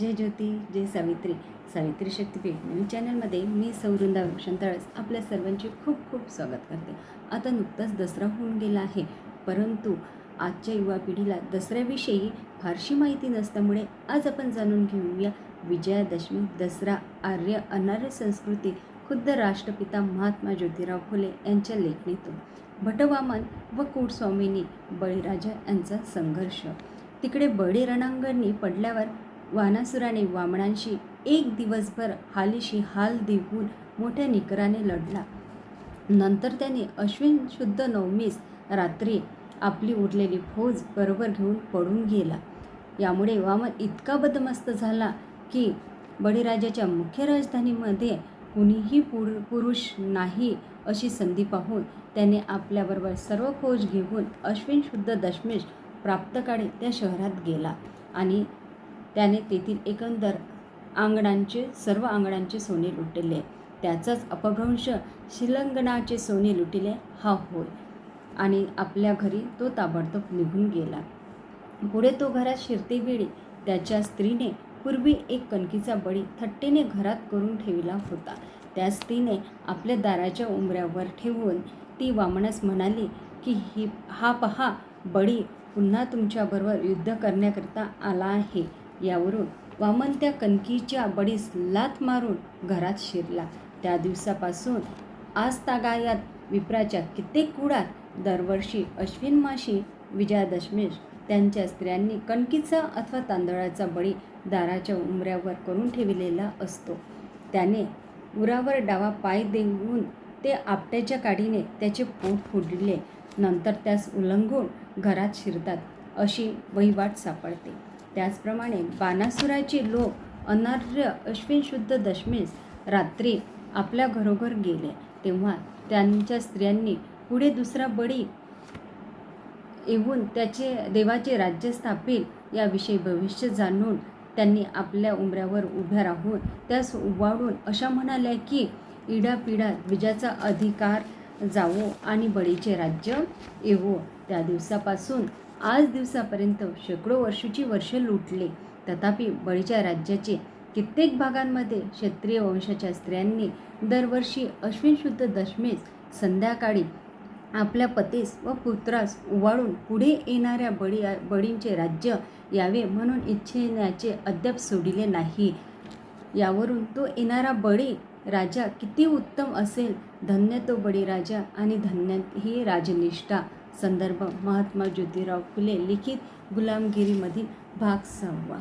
जय ज्योती जय सावित्री. सावित्री शक्तीपीठ न्यूज चॅनलमध्ये मी सौवृंदा वृक्षांतळस आपल्या सर्वांचे खूप खूप स्वागत करते. आता नुकताच दसरा होऊन गेला आहे. परंतु आजच्या युवा पिढीला दसऱ्याविषयी फारशी माहिती नसल्यामुळे आज आपण जाणून घेऊया विजयादशमी दसरा आर्य अनार्य संस्कृती खुद्द राष्ट्रपिता महात्मा ज्योतिराव फुले यांच्या लेखणीतून. भटवामन व कुडस्वामिनी बळीराजा यांचा संघर्ष. तिकडे बळी रणांगणी पडल्यावर वानासुराने वामनांशी एक दिवसभर हालीशी हाल देऊन मोठ्या निकराने लढला. नंतर त्याने अश्विन शुद्ध नवमीस रात्री आपली उरलेली फौज बरोबर घेऊन पडून गेला. यामुळे वामन इतका बदमस्त झाला की बळीराजाच्या मुख्य राजधानीमध्ये कुणीही पुर पुरुष नाही अशी संधी पाहून त्याने आपल्याबरोबर सर्व फौज घेऊन अश्विन शुद्ध दशमेश प्राप्तकाळी त्या शहरात गेला आणि त्याने तेथील एकंदर आंगणांचे सर्व अंगणांचे सोने लुटले. त्याचाच अपभ्रंश शिलंगणाचे सोने लुटिले. हा होय. आणि आपल्या घरी तो ताबडतोब निघून गेला. पुढे तो घरात शिरतेवेळी त्याच्या स्त्रीने पूर्वी एक कणकीचा बळी थट्टेने घरात करून ठेवला होता. त्या स्त्रीने आपल्या दाराच्या उंबऱ्यावर ठेवून ती वामनास म्हणाली की ही हा पहा बळी पुन्हा तुमच्याबरोबर युद्ध करण्याकरिता आला आहे. यावरून वामन त्या कणकीच्या बळीस लाथ मारून घरात शिरला. त्या दिवसापासून आज तागायात विप्राच्या कित्येक कुळात दरवर्षी अश्विन माशी विजयादशमेश त्यांच्या स्त्रियांनी कणकीचा अथवा तांदळाचा बळी दाराच्या उंबऱ्यावर करून ठेवलेला असतो. त्याने उरावर डावा पाय देऊन ते आपट्याच्या काडीने त्याचे पोट फुडले. नंतर त्यास उल्लंघून घरात शिरतात अशी वहिवाट सापडते. त्याचप्रमाणे बाणासुराचे लोक अनार्य अश्विन शुद्ध दशमीस रात्री आपल्या घरोघर गेले. तेव्हा त्यांच्या स्त्रियांनी पुढे दुसरा बळी येऊन त्याचे देवाचे राज्य स्थापेल याविषयी भविष्य जाणून त्यांनी आपल्या उंबऱ्यावर उभ्या राहून त्यास उवाडून अशा म्हणाल्या की इडापिडा द्विजाचा अधिकार जावो आणि बळीचे राज्य येवो. त्या दिवसापासून आज दिवसापर्यंत शेकडो वर्षाची वर्ष लुटले. तथापि बळीच्या राज्याचे कित्येक भागांमध्ये क्षत्रिय वंशाच्या स्त्रियांनी दरवर्षी अश्विन शुद्ध दशमेस संध्याकाळी आपल्या पतीस व पुत्रास उवाळून पुढे येणाऱ्या बळी बळींचे राज्य यावे म्हणून इच्छेण्याचे अद्याप सोडिले नाही. यावरून तो येणारा बळी राजा किती उत्तम असेल. धन्य तो बळी राजा आणि धन्य ही राजनिष्ठा. संदर्भ महात्मा ज्योतिराव फुले लिखित गुलामगिरीमधील भाग सहावा.